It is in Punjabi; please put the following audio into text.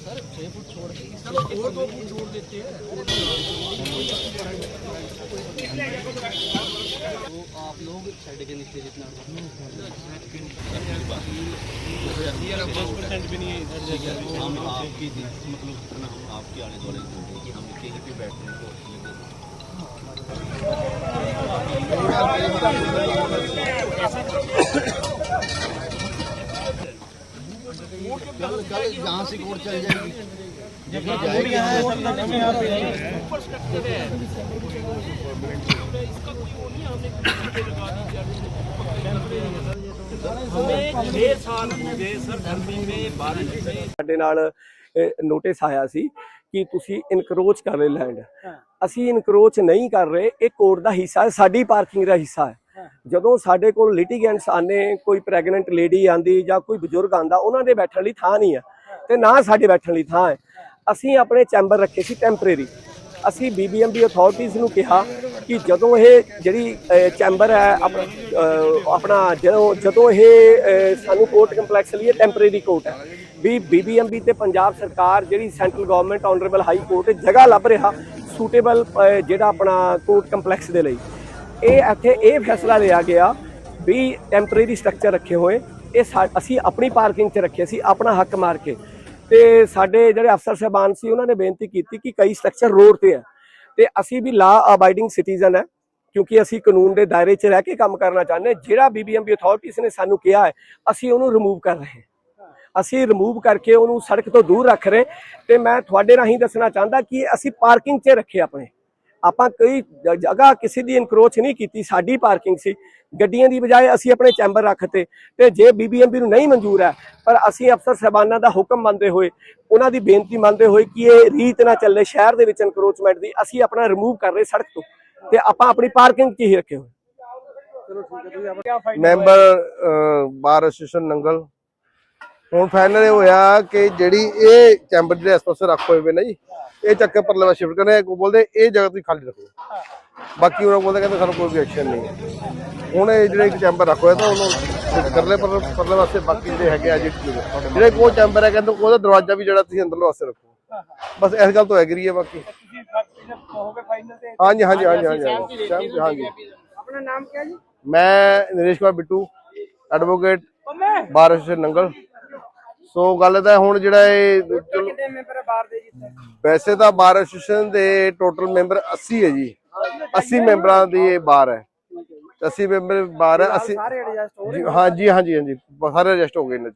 सर छः फुट छोड़ के और दो फुट छोड़ देते हैं तो आप लोग साइड के नीचे जितना नहीं है हम आपकी मतलब कितना हम आपके आने दौरे कि हम कहीं पे बैठने को ऐसा कल कल यहाँ से कोर्ट चल जाएगी ਸਾਡੇ ਨਾਲ ਨੋਟਿਸ ਆਇਆ ਸੀ ਕਿ ਤੁਸੀਂ ਇਨਕਰੋਚ ਕਰ ਰਹੇ ਲੈਂਡ ਅਸੀਂ ਇਨਕਰੋਚ ਨਹੀਂ ਕਰ ਰਹੇ ਇਹ ਕੋਰਟ ਦਾ ਹਿੱਸਾ ਹੈ ਸਾਡੀ ਪਾਰਕਿੰਗ ਦਾ ਹਿੱਸਾ ਹੈ ਜਦੋਂ ਸਾਡੇ ਕੋਲ ਲਿਟੀਗੈਂਟਸ ਆਨੇ ਕੋਈ ਪ੍ਰੈਗਨੈਂਟ ਲੇਡੀ ਆਂਦੀ ਜਾਂ ਕੋਈ ਬਜ਼ੁਰਗ ਆਂਦਾ ਉਹਨਾਂ ਦੇ ਬੈਠਣ ਲਈ ਥਾਂ ਨਹੀਂ ਹੈ ਤੇ ਨਾ ਸਾਡੇ ਬੈਠਣ ਲਈ ਥਾਂ ਹੈ। ਅਸੀਂ ਆਪਣੇ ਚੈਂਬਰ ਰੱਖੇ ਸੀ ਟੈਂਪਰੇਰੀ ਅਸੀਂ ਬੀਬੀਐਮਬੀ ਅਥਾਰਟੀਜ਼ ਨੂੰ ਕਿਹਾ ਕਿ ਜਦੋਂ ਇਹ ਜਿਹੜੀ ਚੈਂਬਰ ਹੈ ਆਪਣਾ ਜਦੋਂ ਜਦੋਂ ਇਹ ਸਾਨੂੰ ਕੋਰਟ ਕੰਪਲੈਕਸ ਲਈ ਟੈਂਪਰੇਰੀ ਕੋਰਟ ਹੈ। ਵੀ ਬੀਬੀਐਮਬੀ ਤੇ ਪੰਜਾਬ ਸਰਕਾਰ ਜਿਹੜੀ central government honourable high court ਜਗ੍ਹਾ ਲੱਭ ਰਿਹਾ ਸੂਟੇਬਲ ਜਿਹੜਾ ਆਪਣਾ ਕੋਰਟ ਕੰਪਲੈਕਸ ਦੇ ਲਈ। ਇਹ ਇੱਥੇ ਇਹ ਫੈਸਲਾ ਲਿਆ ਗਿਆ ਵੀ ਟੈਂਪਰੇਰੀ ਸਟਰਕਚਰ ਰੱਖੇ ਹੋਏ। ਇਹ ਸਾ- ਅਸੀਂ ਆਪਣੀ ਪਾਰਕਿੰਗ 'ਚ ਰੱਖੇ ਸੀ, ਆਪਣਾ ਹੱਕ ਮਾਰ ਕੇ। ਤੇ ਸਾਡੇ ਜਿਹੜੇ ਅਫਸਰ ਸਾਹਿਬਾਨ ਸੀ, ਉਹਨਾਂ ਨੇ ਬੇਨਤੀ ਕੀਤੀ ਕਿ ਕਈ ਸਟਰਕਚਰ ਰੋਡ ਤੇ ਆ ਤੇ ਅਸੀਂ ਵੀ ਲਾ ਅਬਾਈਡਿੰਗ ਸਿਟੀਜ਼ਨ ਹੈ, ਕਿਉਂਕਿ ਅਸੀਂ ਕਾਨੂੰਨ ਦੇ ਦਾਇਰੇ 'ਚ ਰਹਿ ਕੇ ਕੰਮ ਕਰਨਾ ਚਾਹੁੰਦੇ ਹਾਂ। ਜਿਹੜਾ ਬੀਬੀਐਮਬੀ ਅਥਾਰਟੀਜ਼ ਨੇ ਸਾਨੂੰ ਕਿਹਾ ਹੈ, ਅਸੀਂ ਉਹਨੂੰ ਰਿਮੂਵ ਕਰ ਰਹੇ ਅਸੀਂ ਰਿਮੂਵ ਕਰਕੇ ਉਹਨੂੰ ਸੜਕ ਤੋਂ ਦੂਰ ਰੱਖ ਰਹੇ ਤੇ ਮੈਂ ਤੁਹਾਡੇ ਰਾਹੀਂ ਦੱਸਣਾ ਚਾਹੁੰਦਾ ਕਿ ਅਸੀਂ ਪਾਰਕਿੰਗ 'ਚ ਰੱਖੇ ਆਪਣੇ। ਆਪਾਂ ਕੋਈ ਜਗ੍ਹਾ ਕਿਸੇ ਦੀ ਇਨਕਰੋਚ ਨਹੀਂ ਕੀਤੀ, ਸਾਡੀ ਪਾਰਕਿੰਗ ਸੀ। ਗੱਡੀਆਂ ਦੀ ਬਜਾਏ ਅਸੀਂ ਆਪਣੇ ਚੈਂਬਰ ਰੱਖਤੇ ਤੇ ਜੇ ਬੀਬੀਐਮਬੀ ਨੂੰ ਨਹੀਂ ਮਨਜ਼ੂਰ ਹੈ, ਪਰ ਅਸੀਂ ਅਫਸਰ ਸਹਿਬਾਨਾਂ ਦਾ ਹੁਕਮ ਮੰਨਦੇ ਹੋਏ, ਉਹਨਾਂ ਦੀ ਬੇਨਤੀ ਮੰਨਦੇ ਹੋਏ ਕਿ ਇਹ ਰੀਤ ਨਾ ਚੱਲੇ ਸ਼ਹਿਰ ਦੇ ਵਿੱਚ ਇਨਕਰੋਚਮੈਂਟ ਦੀ, ਅਸੀਂ ਆਪਣਾ ਰਿਮੂਵ ਕਰ ਰਹੇ ਸੜਕ ਤੋਂ ਤੇ ਆਪਾਂ ਆਪਣੀ ਪਾਰਕਿੰਗ 'ਚ ਹੀ ਰੱਖੇ ਹੋਏ। ਮੈਂਬਰ ਬਾਰ ਐਸੋਸੀਏਸ਼ਨ ਨੰਗਲ ਹੁਣ ਫਾਈਨਲ ਇਹ ਹੋਇਆ ਕਿ ਜਿਹੜੀ ਇਹ ਚੈਂਬਰ ਜਿਹੜੇ ਇਸ ਪਾਸੇ ਰੱਖ ਹੋਏ ਵੇ ਨਾ ਜੀ ਇਹ ਚੱਕ ਕੇ ਪਰਲੇ ਪਾਸੇ ਸ਼ਿਫਟ ਕਰਨੇ ਕੋ ਬੋਲਦੇ ਇਹ ਜਗ੍ਹਾ ਤੁਸੀਂ ਖਾਲੀ ਰੱਖੋ। ਬਾਕੀ ਉਹਨਾਂ ਬੋਲਦੇ ਕਹਿੰਦੇ ਸਾਨੂੰ ਕੋਈ ਵੀ ਐਕਸ਼ਨ ਨਹੀਂ ਹੈ। ਹੁਣ ਇਹ ਜਿਹੜੇ ਇੱਕ ਚੈਂਬਰ ਰੱਖ ਹੋਇਆ ਤਾਂ ਉਹਨੂੰ shift ਕਰ ਲੈ ਪਰ ਪਰਲੇ ਪਾਸੇ ਬਾਕੀ ਜਿਹੜੇ ਹੈਗੇ ਆ ਜਿਹੜੇ ਕੋ ਚੈਂਬਰ ਹੈ ਕਹਿੰਦੇ ਉਹਦਾ ਦਰਵਾਜ਼ਾ ਵੀ ਜਿਹੜਾ ਤੁਸੀਂ ਅੰਦਰਲੇ ਪਾਸੇ ਰੱਖੋ। ਬਸ ਇਸ ਗੱਲ ਤੋਂ ਐਗਰੀ ਹੈ ਬਾਕੀ। ਹਾਂਜੀ ਹਾਂਜੀ ਹਾਂਜੀ ਹਾਂਜੀ ਹਾਂਜੀ ਆਪਣਾ ਨਾਮ ਕੀ ਹੈ ਜੀ? ਮੈਂ Naresh Kumar Bittu advocate bar association Nangal. So ਗੱਲ ਤਾਂ ਹੁਣ ਜਿਹੜਾ ਇਹ ਚਲੋ। ਕਿੰਨੇ ਮੈਂਬਰ ਹੈ ਬਾਹਰ ਦੇ ਜੀ ਇੱਥੇ? ਵੈਸੇ ਤਾਂ ਬਾਰ ਐਸੋਸੀਏਸ਼ਨ ਦੇ ਟੋਟਲ ਮੈਂਬਰ 80 ਹੈ ਜੀ। 80 ਮੈਂਬਰਾਂ ਦੀ ਇਹ ਬਾਰ ਹੈ। 80 ਮੈਂਬਰ ਬਾਰ ਹੈ 80 ਸਾਰੇ ਐਡਜਸਟ ਹੋ ਜੀ ਹਾਂ ਜੀ ਹਾਂ ਜੀ ਹਾਂ ਜੀ ਸਾਰੇ ਰਜਿਸਟ ਹੋ ਗਏ ਇਹਨਾਂ ਚ